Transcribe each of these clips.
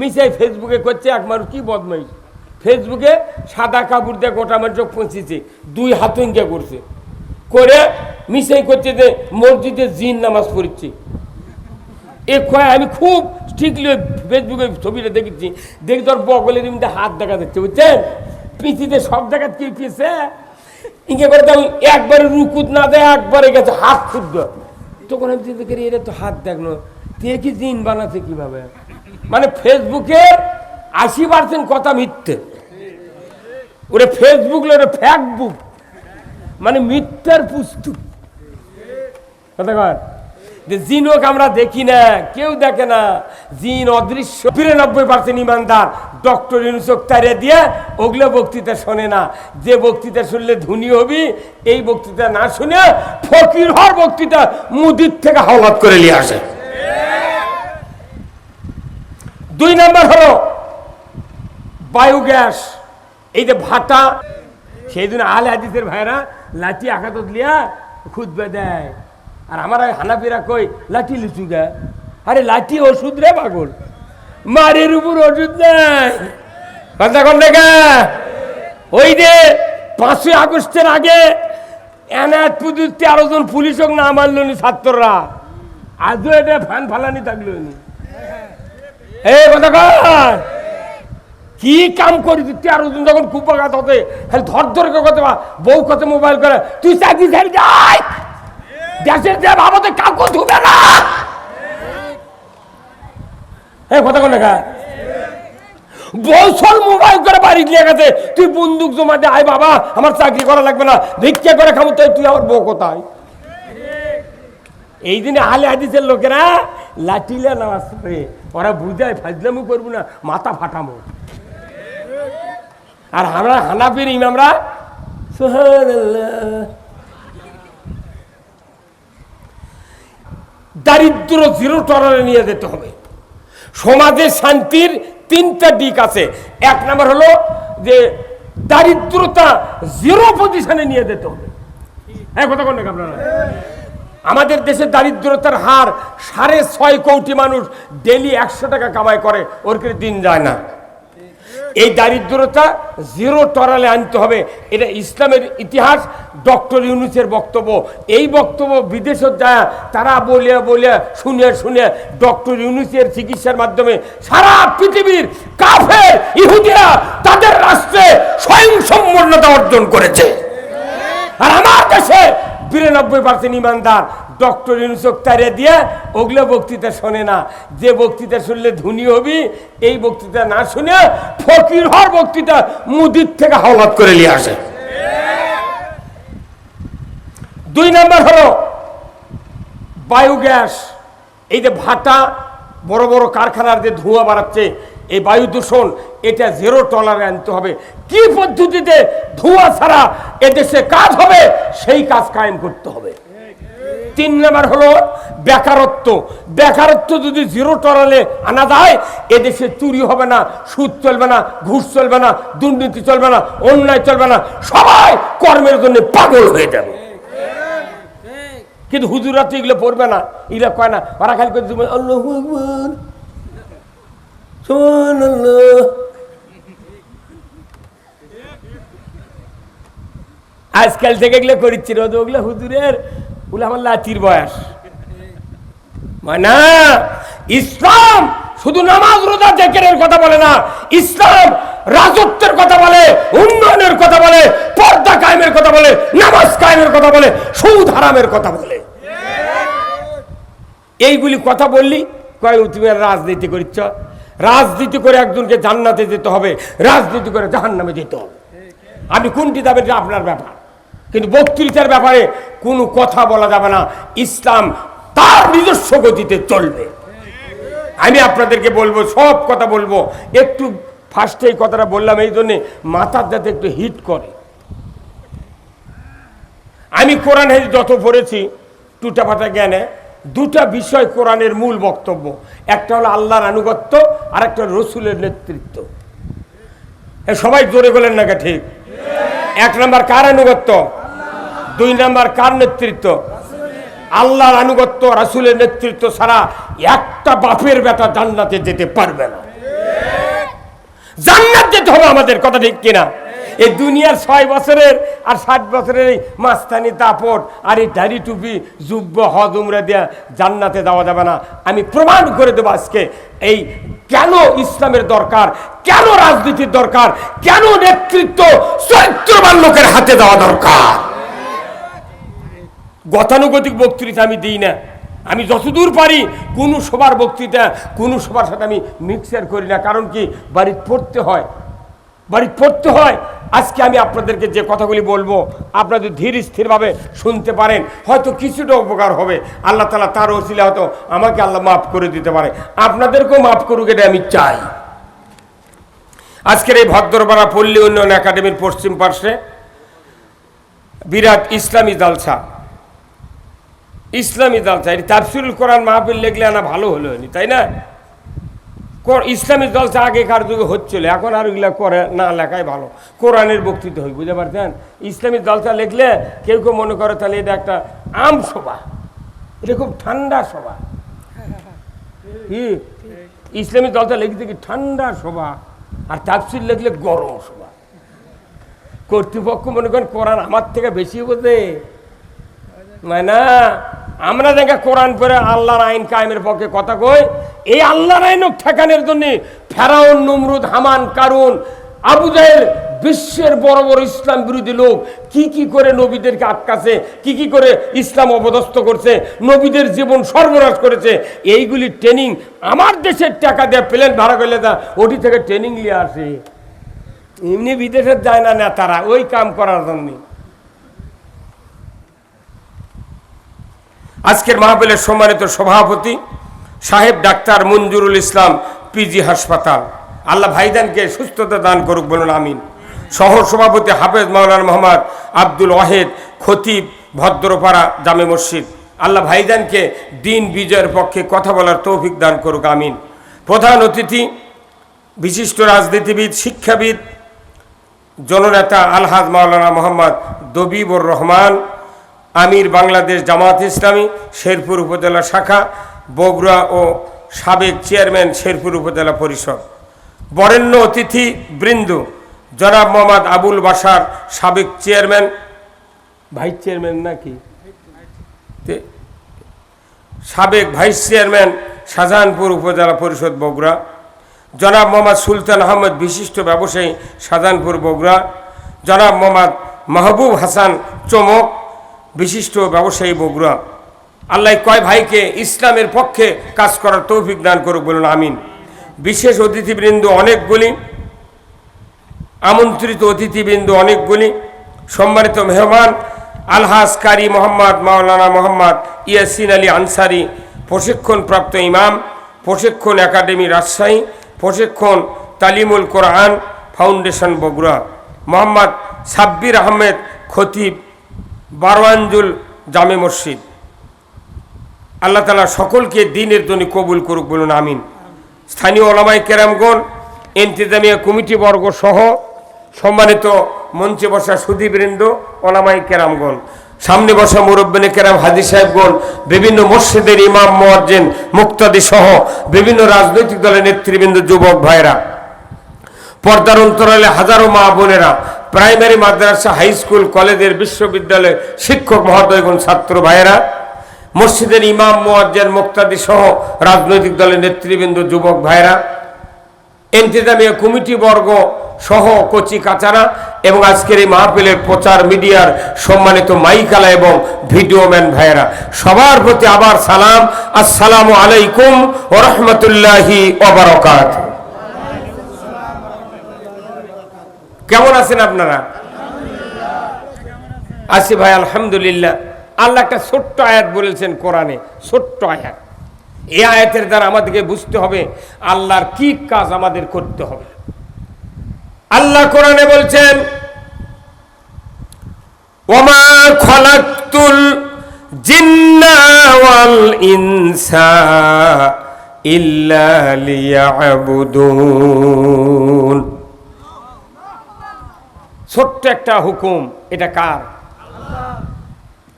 মিশাই ফেসবুকে করছে এক মানুষ, কি বদমাইশ? ফেসবুকে সাদা কাপড় দিয়ে গোটা মানুষ পৌঁছেছে দুই হাতঙ্গা করছে। করে মিশাই করছে যে মসজিদে জিন নামাজ পড়ছে। এ কয়, আমি খুব স্ট্রিক্টলি ফেসবুকে ছবিটা দেখেছি। দেখি তোর বগলের মধ্যে হাত দেখা যাচ্ছে, বুঝছেন? পিছিতে সব জায়গা কি পিছে ইঙ্গে করে দাম একবারে রুকুত না দেয়, একবারে গেছে হাত ক্ষুদ্র তখন আমি চিন্তা করি এটা তো হাত দেখল তে কি জিন বানাচ্ছে কীভাবে? মানে ফেসবুকে আশি পার্সেন্ট কথা মিথ্যে। ওরে ফেসবুক ওরে ফ্যাকবুক। মানে মিথ্যার পুস্তক কথা কর যে জিনক আমরা দেখি না, কেউ দেখে না। জিন অদৃশ্য। বিরানব্বই পার্সেন্ট ইমানদার। ডক্টর ইউনুসক তারে দিয়ে ওগুলো বক্তৃতা শোনে না। যে বক্তৃতা শুনলে ধনী হবি, এই বক্তৃতা না শুনে ফকির হওয়ার বক্তৃতা মুদির থেকে হাওলাত করে নিয়ে আসে। দুই নাম্বার হলো বায়োগ্যাস। এই যে ভাটা, সেই জন্য আল হাদিসের ভাইরা লাঠি আঘাত লিয়া খুদবে দেয়। আর আমার ওই হানাফিরা কই, লাঠি লিচু গা আরে লাঠি ওষুধ রে পাগল, মারের উপর ওষুধ নাই কথা কন ওই যে পাঁচই আগস্টের আগে এনায়ত পুজোর তেরো জন পুলিশ হোক না মারল ছাত্ররা। আজও এটা ফ্যান ফালানি থাকল নি। কি কাম করি তুই? আর যখন কুপাঘাত হতে খালি ধর ধর করে কথা বউ কত মোবাইল করে। তুই চাকরি ছেড়ে যাই দেশের যে বাবাতে কাউকে না! কথা কোন মোবাইল করে বাড়ি গিয়ে গেছে। তুই বন্দুক জমা দে, আয় বাবা, আমার চাকরি করা লাগবে না। ভিক্ষা করে খাব, তাই তুই আমার বউ কোথায়? এই দিনে আলে হাদিসের লোকেরা লাঠিলে নামাজ ওরা বুঝায় ফাজলামু করব না, মাথা ফাটামো আর আমরা হানাফির ইমামরা। দারিদ্র জিরো টলারে নিয়ে যেতে হবে। সমাজে শান্তির তিনটা দিক আছে। এক নম্বর হলো যে দারিদ্রতা জিরো পজিশনে নিয়ে যেতে হবে। হ্যাঁ কথা কোন আপনারা? আমাদের দেশে দারিদ্রতার হার সাড়ে ছয় কোটি মানুষ ডেলি একশো টাকা কামাই করে, ওর করে দিন যায় না? এই দারিদ্রতা জিরো টরালে আনতে হবে। এটা ইসলামের ইতিহাস, ডক্টর ইউনুসের বক্তব্য। এই বক্তব্য বিদেশত যায় তারা বলিয়া বলিয়া শুনিয়া শুনিয়া ডক্টর ইউনুসের চিকিৎসার মাধ্যমে সারা পৃথিবীর কাফের, ইহুদিরা তাদের রাষ্ট্রে স্বয়ং সম্পূর্ণতা অর্জন করেছে। আর আমার দেশে বিরানব্বই পার্সেন্ট ইমানদার। ডক্টর ইউনুসক তারে দিয়ে ওগুলো বক্তৃতা শোনে না। যে বক্তৃতা শুনলে ধনী হবি, এই বক্তৃতা না শুনে ফকির হওয়ার বক্তৃতা মুদির থেকে হাওলাত করে নিয়ে আসে। দুই নম্বর হলো বায়োগ্যাস। এই যে ভাটা বড় বড় কারখানার যে ধোঁয়া বাড়াচ্ছে এই বায়ু দূষণ, এটা জিরো টলারে আনতে হবে। কি পদ্ধতিতে ধোঁয়া ছাড়া এদেশে কাজ হবে, সেই কাজ কায়েম করতে হবে। তিন নাম্বার হলো বেকারত্ব। বেকারত্ব যদি জিরো টলারে আনা যায়, এদেশে চুরি হবে না, সুদ চলবে না, ঘুষ চলবে না, দুর্নীতি চলবে না, অন্যায় চলবে না, সবাই কর্মের জন্য পাগল হয়ে যাবে। কিন্তু হুজুরা তো এগুলো পড়বে না। এগুলো কয় না ওরা খালি করে দিবে আল্লাহ আকবার সুবহানাল্লাহ আজকাল থেকে এগুলো করিচ্ছি রোদ ওগুলো হুজুরের ওগুলো আমার লাচির বয়স। মানে ইসলাম শুধু নামাজ রোজা জেকেরের কথা বলে না ইসলাম রাজত্বের কথা বলে উন্নয়নের কথা বলে পর্দা কায়েমের কথা বলে নামাজ কায়েমের কথা বলে সুদ হারামের কথা বলে। এইগুলি কথা বললি কয় তুমি রাজনীতি করিচ্ছ? রাজনীতি করে একজনকে জান্নাতে যেতে হবে, রাজনীতি করে জাহান্নামে যেতে হবে। আমি কোনটি যাবেন এটা আপনার ব্যাপার। কিন্তু বক্তৃতার ব্যাপারে কোনো কথা বলা যাবে না, ইসলাম তার নিজস্ব গতিতে চলবে। আমি আপনাদেরকে বলব, সব কথা বলব। একটু ফার্স্টে এই কথাটা বললাম এই জন্যে মাথার যাতে একটু হিট করে। আমি কোরআন হাদিস যত পড়েছি টুটা ফাটা জ্ঞানে দুটা বিষয় কোরআনের মূল বক্তব্য। একটা হলো আল্লাহর আনুগত্য আর একটা রসুলের নেতৃত্ব। সবাই জোরে বলেন না ঠিক? এক নাম্বার কার আনুগত্য? দুই নাম্বার কার নেতৃত্ব? আল্লাহর আনুগত্য, রাসুলের নেতৃত্ব ছাড়া একটা বাপের বেটা জান্নাতে যেতে পারবে না। জান্নাত যেতে হবে আমাদের, কথা ঠিক কিনা? এই দুনিয়ার ছয় বছরের আর ষাট বছরের এই মাস্তানি তাপট আর এই দাড়ি টুপি যুব্য হজ, উমরা দেয়া জান্নাতে দেওয়া যাবে না। আমি প্রমাণ করে দেবো আজকে এই কেন ইসলামের দরকার, কেন রাজনীতির দরকার, কেন নেতৃত্ব চরিত্রবান লোকের হাতে দেওয়া দরকার? গতানুগতিক বক্তৃতা আমি দিই না। আমি যতদূর পারি কোনো সবার বক্তৃতা, কোনো সবার সাথে আমি মিক্সার করি না। কারণ কি? বাড়িতে পড়তে হয়। বাড়ি পড়তে হয়। আজকে আমি আপনাদেরকে যে কথাগুলি বলব আপনাদের ধীর স্থিরভাবে শুনতে পারেন, হয়তো কিছুটা উপকার হবে। আল্লাহ তালা তার ওসিলে হয়তো আমাকে আল্লাহ মাফ করে দিতে পারে। আপনাদেরকেও মাফ করুক, এটা আমি চাই। আজকের এই ভদ্রপাড়া পল্লী উন্নয়ন একাডেমির পশ্চিম পার্শ্বে বিরাট ইসলামী জালসা। ইসলামী জালসা, এটি তাফসিরুল কোরআন মাহফিল লেখলে আনা ভালো হলো তাই না? ইসলামী জলসা আগেকার যুগে হচ্ছিল, এখন আর ওইগুলা করে না লেখাই ভালো। কোরআনের বক্তৃতা হয় বুঝতে পারছেন? ইসলামী জলসা লিখলে কেউ কেউ মনে করে তাহলে এটা একটা আম সভা। এটা খুব ঠান্ডা সভা। কি? ইসলামী জলসা লিখতে কি ঠান্ডা সভা? আর তাপসির লিখলে গরম সভা। কর্তৃপক্ষ মনে করেন, কোরআন আমার থেকে বেশি বোঝে। না আমরা দেখা কোরআন পড়ে আল্লাহর আইন কায়েমের পক্ষে কথা কই। এই আল্লাহর আইন ঠেকানোর জন্য ফেরাউন, নমরুদ, হামান, কারুন, আবু জাহেল বিশ্বের বড় বড় ইসলাম বিরোধী লোক কি কি করে নবীদেরকে আটকাছে, কি কি করে ইসলাম অপদস্থ করছে, নবীদের জীবন সর্বনাশ করেছে, এইগুলি ট্রেনিং আমার দেশের টাকা দিয়ে প্লেন ভাড়া করলে তা ওটি থেকে ট্রেনিং নিয়ে আসে। এমনি বিদেশে যায় না নেতারা, ওই কাম করার জন্যে। আজকের মাহফিলের সম্মানিত সভাপতি সাহেব ডাক্তার মঞ্জুরুল ইসলাম পিজি হাসপাতাল। আল্লাহ ভাইদানকে সুস্থতা দান করুক বলুন, আমিন। সহ সভাপতি হাফেজ মাওলানা মোহাম্মদ আব্দুল ওয়াহেদ খতিব ভদ্রপাড়া জামে মসজিদ। আল্লাহ ভাইদানকে দিন বিজয়ের পক্ষে কথা বলার তৌফিক দান করুক, আমিন। প্রধান অতিথি, বিশিষ্ট রাজনীতিবিদ, শিক্ষাবিদ, জননেতা আলহাজ মাওলানা মোহাম্মদ দবিবুর রহমান আমির বাংলাদেশ জামাত ইসলামী, শেরপুর উপজেলা শাখা, বগুড়া ও সাবেক চেয়ারম্যান শেরপুর উপজেলা পরিষদ। বরেণ্য অতিথি বৃন্দ, জনাব মোহাম্মদ আবুল বাসার সাবেক চেয়ারম্যান। ভাইস চেয়ারম্যান নাকি? সাবেক ভাইস চেয়ারম্যান শাহজাহানপুর উপজেলা পরিষদ বগুড়া। জনাব মোহাম্মদ সুলতান আহমদ বিশিষ্ট ব্যবসায়ী শাহজাহানপুর বগুড়া। জনাব মোহাম্মদ মাহবুব হাসান চমক। বিশিষ্ট ব্যবসায়ী বগুড়া, আল্লাহ কয় ভাইকে ইসলামের পক্ষে কাজ করার তৌফিক দান করুক বলুন, আমিন। বিশেষ অতিথিবৃন্দ অনেকগুলি আমন্ত্রিত অতিথিবৃন্দ অনেকগুলি সম্মানিত মেহমান, আলহাজ কারি মোহাম্মদ, মাওলানা মোহাম্মদ ইয়াসিন আলী আনসারি, প্রশিক্ষণপ্রাপ্ত ইমাম, প্রশিক্ষণ একাডেমি রাজশাহী, প্রশিক্ষণ তালিমুল কোরআন ফাউন্ডেশন বগুড়া। মোহাম্মদ সাব্বির আহমেদ খতিব বারোয়াঞ্জুল জামে মসজিদ। আল্লাহ তালা সকলকে দিনের জন্য কবুল করুক বলুন, আমিন। স্থানীয় ওলামাই কেরামগণ ইন্তেজামিয়া কমিটি বর্গ সহ সম্মানিত মঞ্চে বসা সুদীবৃন্দ ওলামাই কেরামগণ, সামনে বসা মুরব্বিনে কেরাম হাজি সাহেবগণ, বিভিন্ন মসজিদের ইমাম, মোয়াজ্জেন, মুক্তাদি সহ বিভিন্ন রাজনৈতিক দলের নেতৃবৃন্দ, যুবক ভাইরা পর্দার অন্তরালে হাজারো মা বোনেরা প্রাইমারি মাদ্রাসা, হাই স্কুল, কলেজের বিশ্ববিদ্যালয়, শিক্ষক মহোদয়গণ ছাত্র ভাইয়েরা, মসজিদের ইমাম, মোয়াজ্জেন, মুক্তাদি সহ রাজনৈতিক দলের নেতৃবৃন্দ, যুবক ভাইয়েরা, এন্তেজামিয়া কমিটি বর্গ সহ কচি কাচারা এবং আজকের এই মাহফিলের প্রচার মিডিয়ার সম্মানিত মাইকালা এবং ভিডিও ম্যান ভাইয়েরা, সবার প্রতি আবার সালাম। আসসালামু আলাইকুম ও রহমতুল্লাহি ওবরকাত কেমন আছেন আপনারা? আছি ভাই, আলহামদুলিল্লাহ। আল্লাহ একটা ছোট্ট আয়াত বলেছেন কোরআনে, ছোট্ট আয়াত। এই আয়াতের দ্বারা আমাদেরকে বুঝতে হবে আল্লাহর কি কাজ আমাদের করতে হবে। আল্লাহ কোরআনে বলছেন, ওমা খলাকতুল জিন্না ওয়াল ইনসা ইল্লা লিয়াবুদুন। ছোট্ট একটা হুকুম, এটা কার?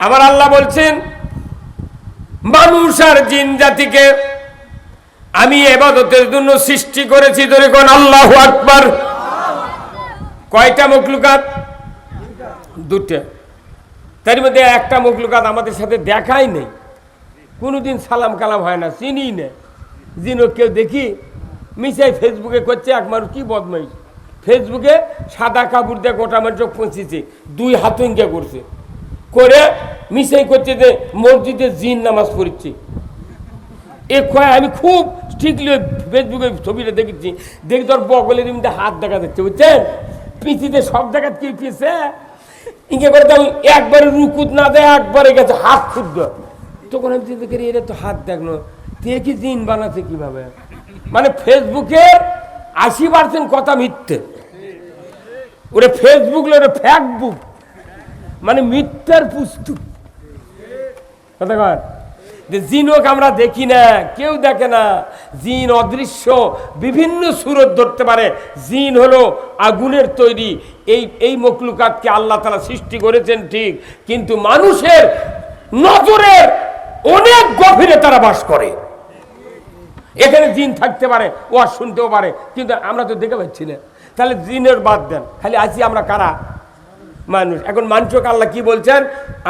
আমার আল্লাহ বলছেন, মানুষ আর জিন জাতিকে আমি এবাদতের জন্য সৃষ্টি করেছি ধরে কোন আল্লাহ আকবার। কয়টা মখলুকাত? দুটা তার মধ্যে একটা মখলুকাত আমাদের সাথে দেখাই নেই। কোনোদিন সালাম কালাম হয় না চিনি না যিনি কেউ দেখি মিশাই ফেসবুকে করছে, এক মানুষ কি বদমাইশ? ফেসবুকে সাদা কাপড় দিয়ে গোটা মানুষ পৌঁছেছে দুই হাতঙ্গা করছে করে মিশাই করছে যে মসজিদে জিন নামাজ পড়ছে। এ কয়, আমি খুব স্ট্রিক্টলি ফেসবুকে ছবিটা দেখেছি। দেখি তোর বগলের মধ্যে হাত দেখা যাচ্ছে, বুঝছেন? পিছিতে সব জায়গা কি পিছে ইঙ্গে করে দাম একবারে রুকুত না দেয়, একবারে গেছে হাত ক্ষুদ্র তখন আমি চিন্তা করি এটা তো হাত দেখল তে কি জিন বানাচ্ছে কীভাবে? মানে ফেসবুকে আশি পার্সেন্ট কথা মিথ্যে। ওরে ফেসবুক ওরে ফ্যাকবুক মানে মিথ্যার পুস্তক কথা কর যে জিনক আমরা দেখি না, কেউ দেখে না। জিন অদৃশ্য, বিভিন্ন সুরত ধরতে পারে। জিন হলো আগুনের তৈরি। এই এই মকলুকাতকে আল্লাহ তালা সৃষ্টি করেছেন ঠিক, কিন্তু মানুষের নজরের অনেক গভীরে তারা বাস করে। এখানে জিন থাকতে পারে ও আর শুনতেও পারে, কিন্তু আমরা তো দেখে পাচ্ছি না। তাহলে জিনের বাদ দেন। খালি আছি আমরা কারা? মানুষ। এখন মানুষকে আল্লাহ কি বলছেন?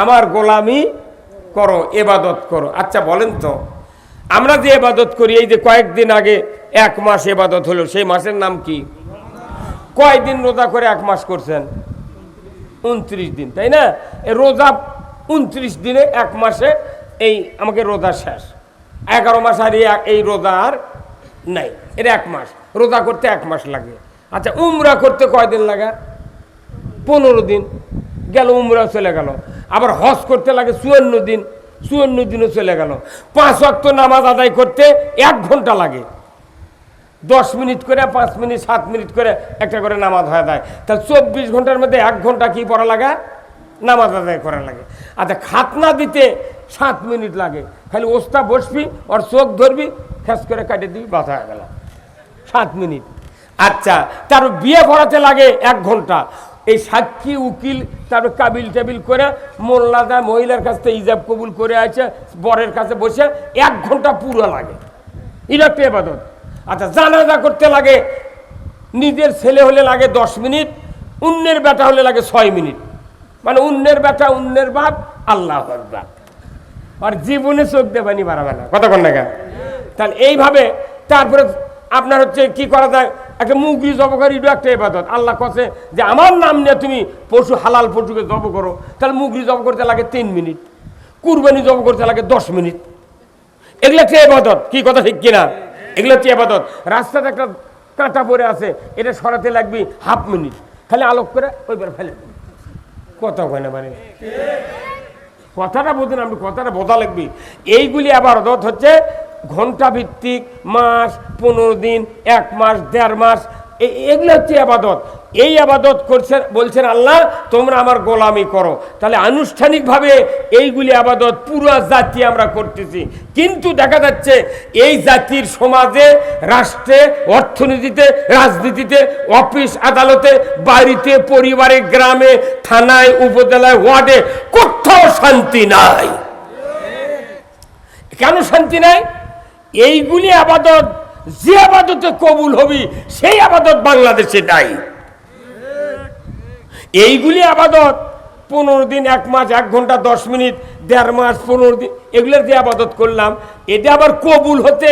আমার গোলামি করো, এবাদত করো। আচ্ছা বলেন তো, আমরা যে এবাদত করি, এই যে কয়েকদিন আগে এক মাস এবাদত হলো, সেই মাসের নাম কি? কয়দিন রোজা করে এক মাস করছেন? উনত্রিশ দিন, তাই না? রোজা উনত্রিশ দিনে এক মাসে এই আমাকে রোজা শেষ। এগারো মাস আর এই এক- এই রোজা আর নাই। এটা এক মাস। রোজা করতে এক মাস লাগে। আচ্ছা উমরা করতে কয়দিন লাগে? পনেরো দিন। গেল উমরা চলে গেল। আবার হজ করতে লাগে চুয়ান্ন দিন। চুয়ান্ন দিনও চলে গেল। পাঁচ অক্ত নামাজ আদায় করতে এক ঘণ্টা লাগে। দশ মিনিট করে, পাঁচ মিনিট, সাত মিনিট করে একটা করে নামাজ হয়ে যায়। তা চব্বিশ ঘণ্টার মধ্যে এক ঘণ্টা কি পড়া লাগে? নামাজ আদায় করা লাগে। আচ্ছা খাতনা দিতে সাত মিনিট লাগে। খালি ওস্তা বসবি ওর চোখ ধরবি, ফেস করে কাটে দিবি হয়ে গেল। সাত মিনিট। আচ্ছা তার বিয়ে পড়াতে লাগে এক ঘণ্টা। এই সাক্ষী, উকিল তারপর কাবিল টাবিল করে মোল্লাদা মহিলার কাছ থেকে ইজাব কবুল করে আছে, বরের কাছে বসে এক ঘণ্টা পুরো লাগে। এটা একটা এবাদত। আচ্ছা জানাজা করতে লাগে, নিজের ছেলে হলে লাগে দশ মিনিট, অন্যের বেটা হলে লাগে ছয় মিনিট। মানে অন্যের বেটা, অন্যের বাপ, আল্লাহ বাপ আর জীবনে চোখ দেবানি বাড়াবে না। কতক্ষণ না তাহলে এইভাবে তারপরে আপনার হচ্ছে কি করা যায়? একটা মুগরি জব করি এটা একটা এবাদত আল্লাহ কছে যে আমার নাম নিয়ে তুমি পশু, হালাল পশুকে জব করো। তাহলে মুগরি জব করতে লাগে তিন মিনিট, কুরবানি জব করতে লাগে দশ মিনিট। এগুলো হচ্ছে এবাদত কি কথা ঠিক কিনা? এগুলো হচ্ছে এবাদত রাস্তাতে একটা কাঁটা পড়ে আছে, এটা সরাতে লাগবে হাফ মিনিট। খালি আলোক করে ওইবার ফেলে। কথা হয় না মানে? কথাটা বোঝেন আপনি, কথাটা বোঝা লাগবে। এইগুলি আবার অর্থ হচ্ছে ঘণ্টা ভিত্তিক মাস, পনেরো দিন, এক মাস, দেড় মাস এগুলো হচ্ছে আবাদত। এই আবাদত করছেন বলছেন আল্লাহ, তোমরা আমার গোলামি করো। তাহলে আনুষ্ঠানিকভাবে এইগুলি আবাদত পুরো জাতি আমরা করতেছি। কিন্তু দেখা যাচ্ছে এই জাতির সমাজে, রাষ্ট্রে, অর্থনীতিতে, রাজনীতিতে, অফিস, আদালতে, বাড়িতে, পরিবারে, গ্রামে, থানায়, উপজেলায়, ওয়ার্ডে কোথাও শান্তি নাই। কেন শান্তি নাই? এইগুলি আবাদত যে আবাদতে কবুল হবি, সেই আবাদত বাংলাদেশে নাই। এইগুলি আবাদত, পনেরো দিন, এক মাস, এক ঘণ্টা, দশ মিনিট, দেড় মাস, পনেরো দিন, এগুলোর যে আবাদত করলাম, এটা আবার কবুল হতে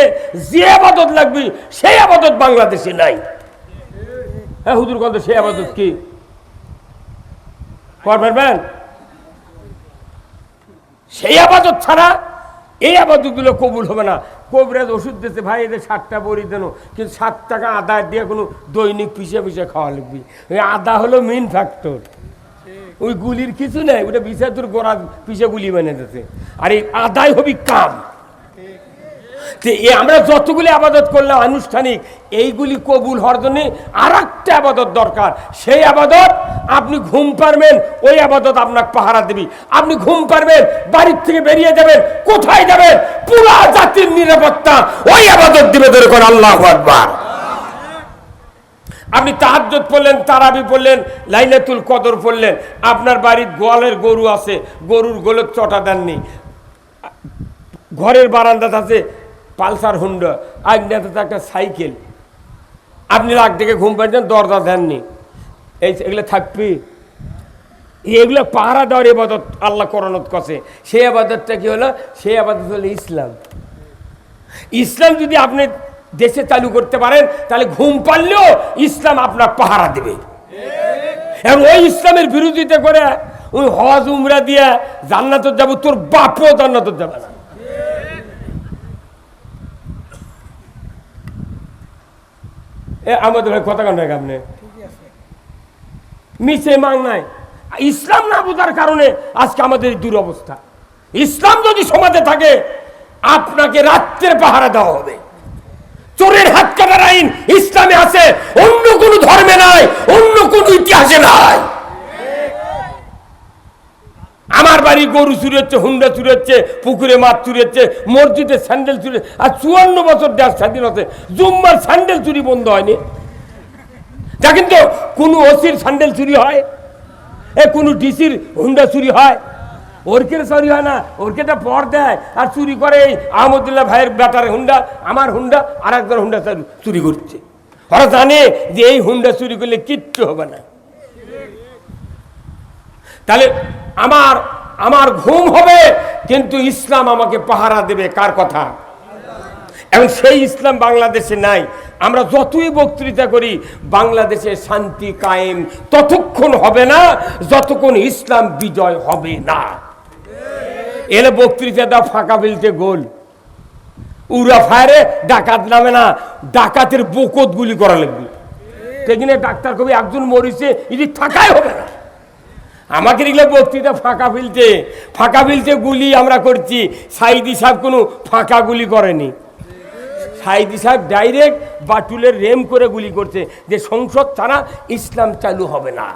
যে আবাদত লাগবে, সেই আবাদত বাংলাদেশে নাই। হ্যাঁ হুজুর কত সেই আবাদত কি? পারবেন সেই আবাদত ছাড়া এই আবাদতগুলো কবুল হবে না। কবরাজ ওষুধ দিতে ভাই এদের সাতটা বড়ি দেন কিন্তু সাত টাকা আদা দিয়ে কোনো দৈনিক পিছিয়ে পিছিয়ে খাওয়া লাগবে। ওই আদা হলো মেন ফ্যাক্টর ওই গুলির কিছু নেই ওটা বিষয় তোর গোড়া পিছিয়ে গুলি বানিয়ে দিতে আর এই আদায় হবি কাম। এ আমরা যতগুলি আবাদত করলাম আনুষ্ঠানিক, এইগুলি কবুল হওয়ার জন্য আর একটা আবাদত দরকার। সেই আবাদত আপনি ঘুম পারবেন ওই আবাদত আপনাকে পাহারা দিবি। আপনি ঘুম পারবেন বাড়ির থেকে বেরিয়ে যাবেন, কোথায় যাবেন? পুরা জাতির নিরাপত্তা, ওই আবাদত দিবে ধরে করে আল্লাহ আকবার। আপনি তাহাজ্জত পড়লেন, তারাবি পড়লেন, লাইলাতুল কদর পড়লেন। আপনার বাড়ির গোয়ালের গরু আছে, গরুর গোলত চটা দেননি। ঘরের বারান্দাত আছে পালসার হুন্ডা আগ্নেতে তো একটা সাইকেল। আপনি রাগ থেকে ঘুম পাচ্ছেন দরজা দেননি। এই এগুলো থাকবি। এগুলো পাহারা দেওয়ার এবাদত আল্লাহ করণত কষে সেই আবাদতটা কি হলো? সেই আবাদত হলো ইসলাম। ইসলাম যদি আপনি দেশে চালু করতে পারেন, তাহলে ঘুম পারলেও ইসলাম আপনার পাহারা দেবে। এবং ওই ইসলামের বিরোধিতা করে ওই হজ, উমরা দিয়ে জান্নাতত যাব, তোর বাপও জান্নাতত যাবে না। এ আমাদের কথা কান্ড আপনি? মিছে মাং নাই। ইসলাম না বোঝার কারণে আজকে আমাদের দুরবস্থা। ইসলাম যদি সমাজে থাকে, আপনাকে রাত্রের পাহারা দেওয়া হবে। চোরের হাত কাটার আইন ইসলামে আছে, অন্য কোন ধর্মে নাই, অন্য কোন ইতিহাসে নাই। আমার বাড়ি গরু চুরি হচ্ছে হুন্ডা চুরি হচ্ছে পুকুরে মাছ চুরি হচ্ছে মসজিদে স্যান্ডেল চুরি আর চুয়ান্ন বছর দেশ স্বাধীনতা জুম্মার স্যান্ডেল চুরি বন্ধ হয়নি। যা কিন্তু কোনো ওসির স্যান্ডেল চুরি হয়? এ কোনো ডিসির হুন্ডা চুরি হয়? ওরকের চুরি হয় না ওরকেটা পর দেয়, আর চুরি করে এই আহমদুল্লাহ ভাইয়ের বেটার হুন্ডা, আমার হুন্ডা আর একজন হুন্ডা চুরি করছে। ওরা জানে যে এই হুন্ডা চুরি করলে কিচ্ছু হবে না। তাহলে আমার আমার ঘুম হবে, কিন্তু ইসলাম আমাকে পাহারা দেবে। কার কথা? এবং সেই ইসলাম বাংলাদেশে নাই। আমরা যতই বক্তৃতা করি, বাংলাদেশে শান্তি কায়েম ততক্ষণ হবে না, যতক্ষণ ইসলাম বিজয় হবে না। এলে বক্তৃতা দাও, ফাঁকা ফেলতে গোল। উড়া ফায়ারে ডাকাত নামে না, ডাকাতের বকত গুলি করা লাগবে। সেখানে ডাক্তার কবি একজন মরিছে এটি থাকাই হবে না। আমাকে এগুলো বক্তৃতা ফাঁকা ফেলতে ফাঁকা ফেলতে গুলি আমরা করছি। সাইদি সাহেব কোনো ফাঁকা গুলি করেনি। সাইদি সাহেব ডাইরেক্ট বাটুলের রেম করে গুলি করছে যে সংসদ ছাড়া ইসলাম চালু হবে না।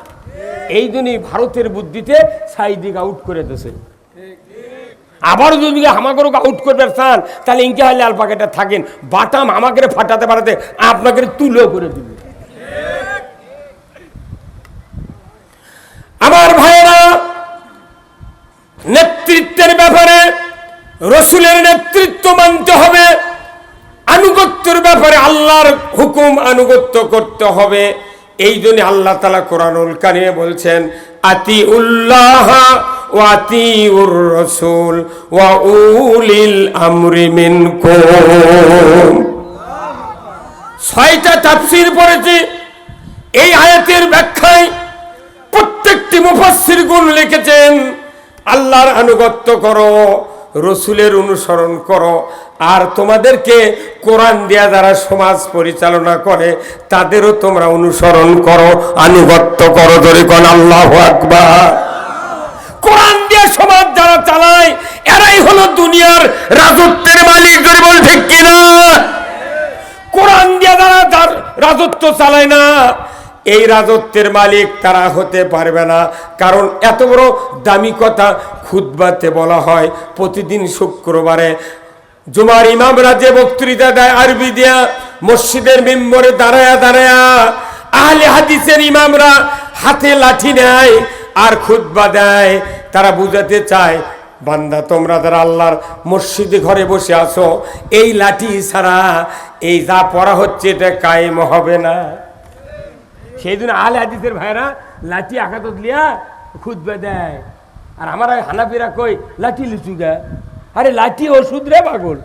এই জন্যই ভারতের বুদ্ধিতে সাইদিকে আউট করে দিয়েছে। আবারও যদি আমাকে আউট করবে চান, তাহলে ইনকে হলে আল পাকেটে থাকেন। বাটাম আমাকে ফাটাতে পারাতে আপনাকে তুলো করে দিবে। আমার ভাইয়েরা নেতৃত্বের ব্যাপারে, রসুলের নেতৃত্ব মানতে হবে, আনুগত্যের ব্যাপারে আল্লাহর হুকুম আনুগত্য করতে হবে। এই জন্য আল্লাহ তালা কোরআনুল কারিমে বলছেন আতি উল্লাহ ও উর রসুল ওয়া উলিল আমরি মিনকুম। ছয়টা তাফসির পড়েছি। এই আয়াতের ব্যাখ্যায় প্রত্যেকটি মুফাসসির গুণ লিখেছেন। আল্লাহর আনুগত্য করো, রসুলের অনুসরণ করো। আর তোমাদেরকে কোরআন দিয়া যারা সমাজ পরিচালনা করে, তাদেরও তোমরা অনুসরণ করো, আনুগত্য করো ধরে কোন, আল্লাহ আকবার। কোরআন দিয়ে সমাজ যারা চালায়, এরাই হলো দুনিয়ার রাজত্বের মালিক বল ঠিক কিনা? কোরআন দিয়ে যার রাজত্ব চালায় না এই রাজত্বের মালিক তারা হতে পারবে না। কারণ এত বড় দামি কথা খুদবাতে বলা হয় প্রতিদিন শুক্রবারে। জুমার ইমামরা যে বক্তৃতা দেয় আরবি দিয়া, মসজিদের মেম্বরে দাঁড়ায়া দাঁড়ায়া। আহলে হাদিসের ইমামরা হাতে লাঠি নেয় আর খুতবা দেয়। তারা বুঝাতে চায়, বান্দা, তোমরা যারা আল্লাহর মসজিদে ঘরে বসে আছো, এই লাঠি ছাড়া এই যা পড়া হচ্ছে এটা কায়েম হবে না। সেই দিন আলে হাদিসের ভাইরা লাঠি আঘাত লিয়া খুদবে দেয়। আর আমার ওই হানাফিরা কই লাঠি লিচু গা? আরে লাঠি ওষুধ রে পাগল।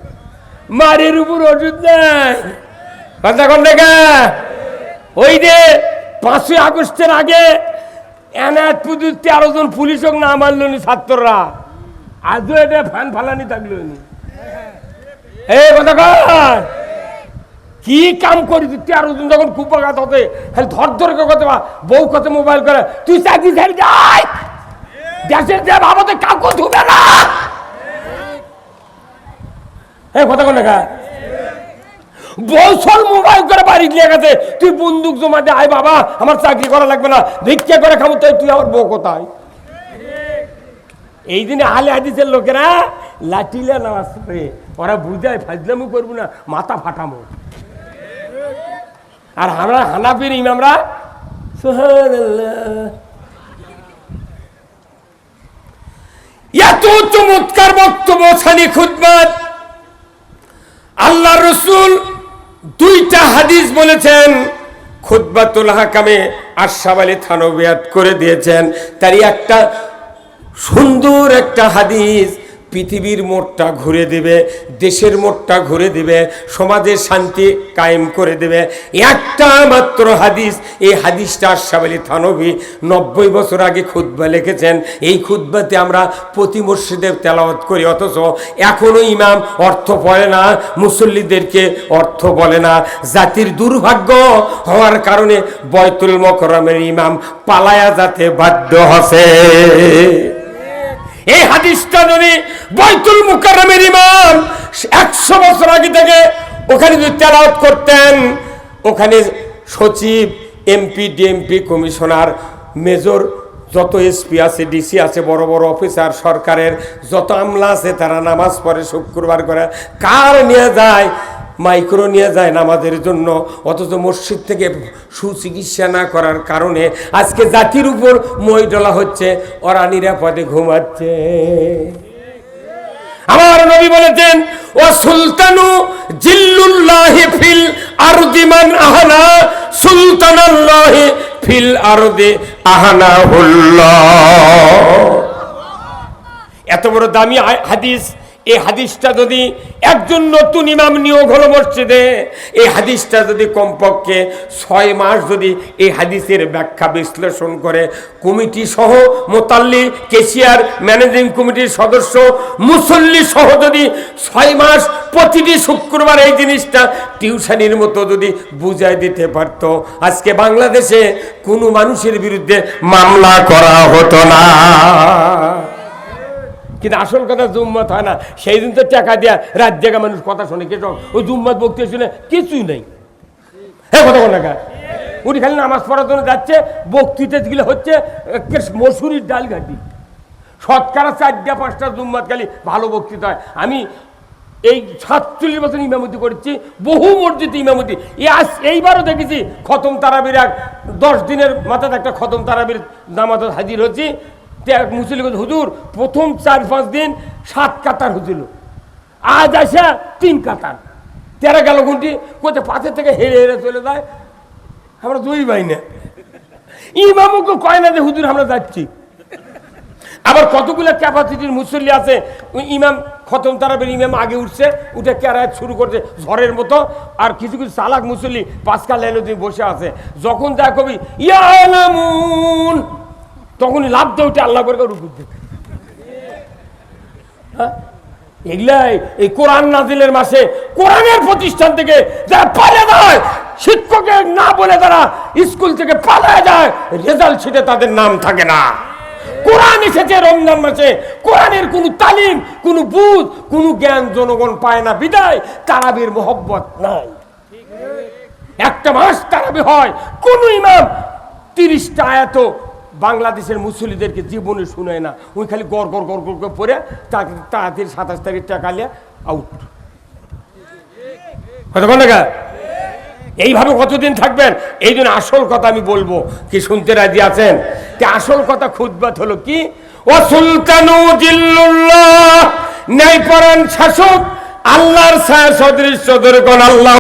মারের উপর ওষুধ নাই কথা ওই যে পাঁচই আগস্টের আগে এনায়ত পুজোর তেরো জন পুলিশ হোক না মারল নি ছাত্ররা। আজও এটা ফ্যান ফালানি থাকল এই কথা কর কি কাম করি তেরো জন যখন কুপাঘাত হতে খালি ধর ধর করে কথা বা, বউ কত মোবাইল করে তুই চাকরি ছেড়ে যাই দেশের যে বাবাতে কাউকে ধুবে না! এই কথা কোন দেখা বৌসল মোবাইল করে বাড়ি দিয়ে গেছে তুই বন্দুক জমা দে আয় বাবা আমার চাকরি করা লাগবে না ভিক্ষা করে খাব তাই তুই আমার বউ কোথায়? এই দিনে আলে হাদিসের লোকেরা লাঠিলে নামাজ ওরা বুঝায় ফাজলামু করব না মাথা ফাটামো আর আমরা হানাফির ইমামরা। এত চমৎকার বক্তব্য, ছানি খুদবাত আল্লাহ রসুল দুইটা হাদিস বলেছেন। খুদ্বাতুল হাকামে আশাব আলী থানবিয়াত করে দিয়েছেন। তারই একটা সুন্দর একটা হাদিস পৃথিবীর মোড়টা ঘুরে দেবে, দেশের মোড়টা ঘুরে দেবে, সমাজের শান্তি কায়েম করে দেবে। একটা মাত্র হাদিস, এই হাদিসটা আশাব আলী থানবী নব্বই বছর আগে খুদ্া লিখেছেন। এই খুদ্বাতে আমরা প্রতি মসজিদে তেলাওয়াত করি, অথচ এখনও ইমাম অর্থ পড়ে না, মুসল্লিদেরকে অর্থ বলে না। জাতির দুর্ভাগ্য হওয়ার কারণে বয়তুল মকরমের ইমাম পালায়া যাতে বাধ্য হসে। এই হাদিসটা যদি বৈতুল মুকাররমের ইমাম একশো বছর আগে থেকে ওখানে যদি তেলাওয়াত করতেন, ওখানে সচিব, এমপি, ডিএমপি, কমিশনার, মেজর, যত এসপি আছে, ডিসি আছে, বড় বড় অফিসার, সরকারের, যত আমলা আছে, তারা নামাজ পড়ে, শুক্রবার করে, কার নিয়ে যায়? মাইক্রো নিয়ে যায় নামাজের জন্য, অথচ মসজিদ থেকে সুচিকিৎসা না করার কারণে আজকে জাতির উপর মই ডলা হচ্ছে, ওরা নিরাপদে ঘুমাচ্ছে। আমার নবী বলেছেন, ও সুলতানু জিল্লুল্লাহি ফিল আরদিমান আহানা, সুলতানাল্লাহি ফিল আরদে আহানা এত বড় দামি হাদিস এই হাদিসটা যদি একজন নতুন ইমাম নিয়োগ হলো মসজিদে এই হাদিসটা যদি কমপক্ষে ছয় মাস যদি এই হাদিসের ব্যাখ্যা বিশ্লেষণ করে, কমিটি সহ মোতাল্লি, কেশিয়ার ম্যানেজিং কমিটির সদস্য, মুসল্লি সহ যদি ছয় মাস প্রতিটি শুক্রবার এই জিনিসটা টিউশনির মতো যদি বুঝাই দিতে পারত। আজকে বাংলাদেশে কোনো মানুষের বিরুদ্ধে মামলা করা হতো না। কিন্তু আসল কথা জুম্মত হয় না। সেই দিন তো টাকা দেয়া রাত জায়গা মানুষ কথা শোনে। কে ওই জুম্মত বক্তি শুনে কিছুই নেই। হ্যাঁ কথা কোন? টাকা উনি খালি নামাজ পড়ার জন্য যাচ্ছে বক্তৃতা যেগুলো হচ্ছে মসুরির ডাল ঘাটি। শতকরা চারটা, পাঁচটা জুম্মাত খালি ভালো বক্তৃতা হয়। আমি এই সাতচল্লিশ বছর ইমামতি করছি, বহু মসজিদে ইমামতি। আজ এইবারও দেখেছি খতম তারাবির এক দশ দিনের মাথাতে একটা খতম তারাবির নামাজ হাজির হচ্ছি মুসলিম হুজুর প্রথম চার পাঁচ দিন সাত কাতার হচ্ছিল আজ আসা তিন কাতার। তেরো গেল ঘন্টি কোথায় পাথর থেকে হেরে হেরে চলে যায়। আমরা দুই ভাই না। ইমামকে কয় না যে হুজুর আমরা যাচ্ছি। আবার কতগুলো ক্যাপাসিটির মুসল্লি আছে? ইমাম খতম তারাবের ইমাম আগে উঠছে, উঠে ক্যারায় শুরু করছে ঝড়ের মতো। আর কিছু কিছু চালাক মুসল্লি পাঁচকাল তুমি বসে আছে। যখন যা কবি ইয়ালামুন তখনই লাভ দিয়ে উঠে আল্লাহ করে রুকুর দিতে হ্যাঁ? এগুলাই এই কোরআন নাজিলের মাসে কোরআনের প্রতিষ্ঠান থেকে যারা যায়, শিক্ষকের না বলে তারা স্কুল থেকে যায়, রেজাল্ট তাদের নাম থাকে না। কোরআন এসেছে রমজান মাসে। কোরআনের কোনো তালিম, কোনো বুধ কোনো জ্ঞান জনগণ পায় না বিদায়, তারাবির মোহব্বত নাই। একটা মাস তারাবি হয়, কোন ইমাম তিরিশটা আয়াত বাংলাদেশের মুসলিদেরকে জীবনে শুনে না। ওই খালি গড় গড় গড় গড় পড়ে তাকে তাড়াতাড়ি সাতাশ তারিখ টাকা নিয়ে আউট কতক্ষণ টাকা এইভাবে কতদিন থাকবেন? এই জন্য আসল কথা আমি বলব। কি শুনতে রাজি আছেন? আসল কথা খুদবাত হলো কি? ও সুলতানু জিল্লুল্লাহ। ন্যায়পরায়ণ শাসক, আল্লাহর ছায়া সদৃশ্য ধরে আল্লাহ।